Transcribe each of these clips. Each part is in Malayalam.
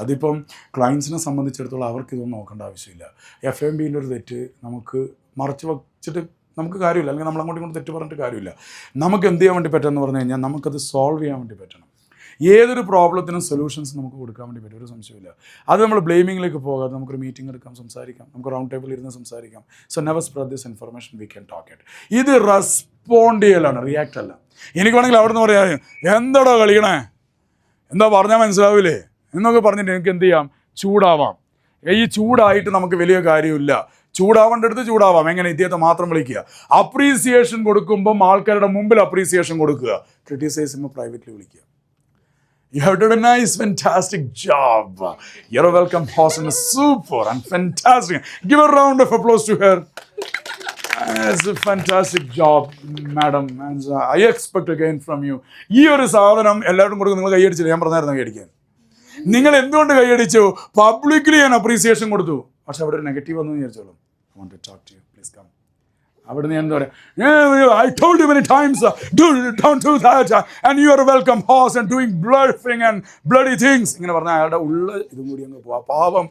അതിപ്പം ക്ലയൻസിനെ സംബന്ധിച്ചിടത്തോളം അവർക്ക് ഇതൊന്നും നോക്കേണ്ട ആവശ്യമില്ല. എഫ് എം ബിന്റെ ഒരു തെറ്റ് നമുക്ക് മറച്ചു വച്ചിട്ട് നമുക്ക് കാര്യമില്ല. അല്ലെങ്കിൽ നമ്മൾ അങ്ങോട്ടും ഇങ്ങോട്ട് തെറ്റ് പറഞ്ഞിട്ട് കാര്യമില്ല. നമുക്ക് എന്ത് ചെയ്യാൻ വേണ്ടി പറ്റുമെന്ന് പറഞ്ഞു കഴിഞ്ഞാൽ നമുക്കത് സോൾവ് ചെയ്യാൻ വേണ്ടി പറ്റണം. ഏതൊരു പ്രോബ്ലത്തിനും സൊല്യൂഷൻസ് നമുക്ക് കൊടുക്കാൻ വേണ്ടി പറ്റും. ഒരു സംശയമില്ല അത് നമ്മൾ ബ്ലെയിമിങ്ങിലേക്ക് പോകാതെ നമുക്കൊരു മീറ്റിംഗ് എടുക്കാം സംസാരിക്കാം. നമുക്ക് റൗണ്ട് ടേബിൾ ഇരുന്ന് സംസാരിക്കാം. So never spread this information we can talk it ഇത് റെസ്പോണ്ട് ചെയ്യലാണ്. റിയാക്ട് അല്ല. എനിക്ക് വേണമെങ്കിൽ അവിടെ നിന്ന് പറയാം. എന്താടോ കളിക്കണേ? എന്താ പറഞ്ഞാൽ മനസ്സിലാവില്ലേ എന്നൊക്കെ പറഞ്ഞിട്ട് എനിക്ക് എന്ത് ചെയ്യാം ചൂടാവാം ഈ ചൂടായിട്ട് നമുക്ക് വലിയ കാര്യമില്ല ചൂടാവേണ്ട അടുത്ത് ചൂടാവാം എങ്ങനെ ഇദ്ദേഹത്തെ മാത്രം വിളിക്കുക അപ്രീസിയേഷൻ കൊടുക്കുമ്പം ആൾക്കാരുടെ മുമ്പിൽ അപ്രീസിയേഷൻ കൊടുക്കുക ക്രിട്ടിസൈസ് ചെയ്യുമ്പോൾ പ്രൈവറ്റ്ലി വിളിക്കുക You have done a nice, fantastic job. You're a welcome host and a super and fantastic. Give a round of applause to her. It's a fantastic job, madam. And you. ഈ ഒരു സാധനം എല്ലാവരും കൊടുക്കും നിങ്ങൾ കൈയടിച്ചില്ല ഞാൻ പറഞ്ഞായിരുന്നു കൈയടിക്കാൻ നിങ്ങൾ എന്തുകൊണ്ട് കൈയടിച്ചു? പബ്ലിക്കലി ഞാൻ അപ്രീസിയേഷൻ കൊടുത്തു. പക്ഷെ അവിടെ ഒരു നെഗറ്റീവ് വന്നു വിചാരിച്ചോളൂ. I want to talk to you please come അവിടെ ഞാൻ എന്താ പറയുക I told you many times do don't do that and you are welcome hose and doing bloodying and bloody things ഇങ്ങനെ പറഞ്ഞാൽ അയാളുടെ ഉള്ള ഇതും കൂടി അങ്ങ് പോവാം. പാവം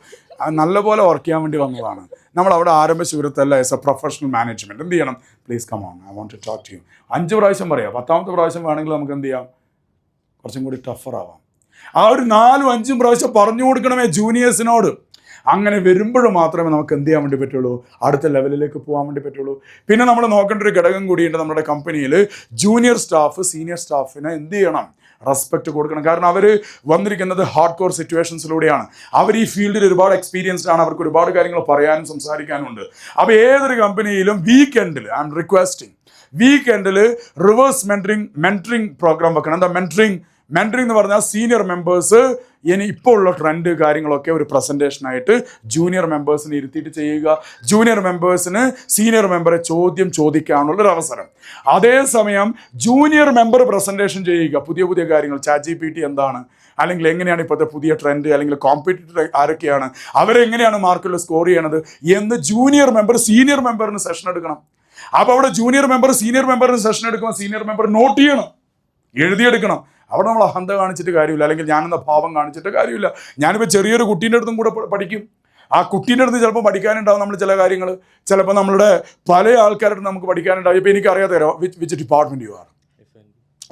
നല്ലപോലെ വർക്ക് ചെയ്യാൻ വേണ്ടി വന്നതാണ്. നമ്മൾ അവിടെ ആരംഭിച്ച വിവരത്തല്ല എസ് എ പ്രൊഫഷണൽ മാനേജ്മെന്റ് എന്ത് ചെയ്യണം? Please come on I want to talk to you അഞ്ച് പ്രാവശ്യം പറയാം. പത്താമത്തെ പ്രാവശ്യം വേണമെങ്കിൽ നമുക്ക് എന്ത് ചെയ്യാം? കുറച്ചും കൂടി ടഫർ ആവാം. ആ ഒരു നാലും അഞ്ചും പ്രാവശ്യം പറഞ്ഞു കൊടുക്കണമേ ജൂനിയേഴ്സിനോട്. അങ്ങനെ വരുമ്പോൾ മാത്രമേ നമുക്ക് എന്ത് ചെയ്യാൻ വേണ്ടി പറ്റുള്ളൂ? അടുത്ത ലെവലിലേക്ക് പോകാൻ വേണ്ടി പറ്റുള്ളൂ. പിന്നെ നമ്മൾ നോക്കേണ്ട ഒരു ഘടകം കൂടിയുണ്ട് നമ്മുടെ കമ്പനിയിൽ. ജൂനിയർ സ്റ്റാഫ് സീനിയർ സ്റ്റാഫിനെ എന്ത് ചെയ്യണം? റെസ്പെക്റ്റ് കൊടുക്കണം. കാരണം അവർ വന്നിരിക്കുന്നത് ഹാർഡ് കോർ സിറ്റുവേഷൻസിലൂടെയാണ് അവർ ഈ ഫീൽഡിൽ ഒരുപാട് എക്സ്പീരിയൻസ്ഡ് ആണ്. അവർക്ക് ഒരുപാട് കാര്യങ്ങൾ പറയാനും സംസാരിക്കാനും ഉണ്ട്. അപ്പോൾ ഏതൊരു കമ്പനിയിലും വീക്കെൻഡിൽ ഐ എം റിക്വസ്റ്റിംഗ് വീക്കെൻഡിൽ റിവേഴ്സ് മെന്ററിങ് മെന്ററിങ് പ്രോഗ്രാം വെക്കണം. എന്താ? മെന്ററിങ് മെന്ററിംഗ് എന്ന് പറഞ്ഞാൽ സീനിയർ മെമ്പേഴ്സ് ഇനി ഇപ്പോൾ ഉള്ള ട്രെൻഡ് കാര്യങ്ങളൊക്കെ ഒരു പ്രസന്റേഷനായിട്ട് ജൂനിയർ മെമ്പേഴ്സിനെ ഇരുത്തിയിട്ട് ചെയ്യുക. ജൂനിയർ മെമ്പേഴ്സിന് സീനിയർ മെമ്പറെ ചോദ്യം ചോദിക്കാനുള്ള ഒരു അവസരം അതേസമയം ജൂനിയർ മെമ്പർ പ്രസന്റേഷൻ ചെയ്യുക. പുതിയ പുതിയ കാര്യങ്ങൾ. ചാറ്റ് ജി പി ടി എന്താണ്? അല്ലെങ്കിൽ എങ്ങനെയാണ് ഇപ്പോഴത്തെ പുതിയ ട്രെൻഡ് അല്ലെങ്കിൽ കോമ്പറ്റീറ്റർ ആരൊക്കെയാണ്? അവരെങ്ങനെയാണ് മാർക്കിൽ സ്കോർ ചെയ്യണത്? എന്ന് ജൂനിയർ മെമ്പർ സീനിയർ മെമ്പറിന് സെഷൻ എടുക്കണം. അപ്പോൾ അവിടെ ജൂനിയർ മെമ്പർ സീനിയർ മെമ്പറിന് സെഷൻ എടുക്കുമ്പോൾ സീനിയർ മെമ്പർ നോട്ട് ചെയ്യണം. എഴുതിയെടുക്കണം. അവിടെ നമ്മൾ അഹന്ത കാണിച്ചിട്ട് കാര്യമില്ല. അല്ലെങ്കിൽ ഞാനെന്ന ഭാവം കാണിച്ചിട്ട് കാര്യമില്ല. ഞാനിപ്പോൾ ചെറിയൊരു കുട്ടീന്റെ അടുത്തും കൂടെ പഠിക്കും. ആ കുട്ടീന്റെ അടുത്ത് ചിലപ്പോൾ പഠിക്കാനുണ്ടാവും നമ്മൾ ചില കാര്യങ്ങൾ ചിലപ്പോൾ നമ്മളുടെ പല ആൾക്കാരുടെ നമുക്ക് പഠിക്കാനുണ്ടാവും. ഇപ്പോൾ എനിക്ക് അറിയാതെ തരാം? Which which department you are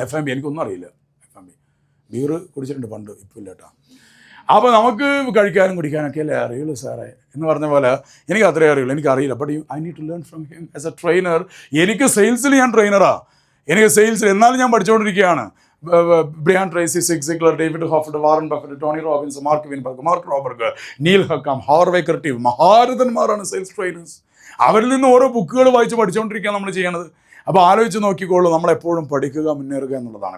F M B എനിക്കൊന്നും അറിയില്ല. എഫ് എം ബി ബീർ കുടിച്ചിട്ടുണ്ട് പണ്ട്. ഇപ്പോൾ കേട്ടോ അപ്പോൾ നമുക്ക് കഴിക്കാനും കുടിക്കാനൊക്കെ അല്ലേ അറിയുള്ളൂ സാറേ. എന്ന് പറഞ്ഞ പോലെ എനിക്ക് അത്രേ അറിയുള്ളൂ. എനിക്ക് അറിയില്ല. But you I need to learn from him as a trainer എനിക്ക് സെയിൽസിൽ ഞാൻ ട്രെയിനറാണ് എനിക്ക് സെയിൽസിൽ എന്നാലും ഞാൻ പഠിച്ചുകൊണ്ടിരിക്കുകയാണ് Brian Tracy Zig David Hofford Warren Buffett Tony Robbins Mark Weinberg Mark Roberg Neil Hakam Harvey കർട്ടീവ് മഹാരഥന്മാരാണ് സെയിൽസ് ട്രെയിനേഴ്സ്. അവരിൽ നിന്ന് ഓരോ ബുക്കുകൾ വായിച്ച് പഠിച്ചുകൊണ്ടിരിക്കുകയാണ് നമ്മൾ ചെയ്യണത്. അപ്പോൾ ആലോചിച്ച് നോക്കിക്കോളൂ നമ്മളെപ്പോഴും പഠിക്കുക മുന്നേറുക എന്നുള്ളതാണ്.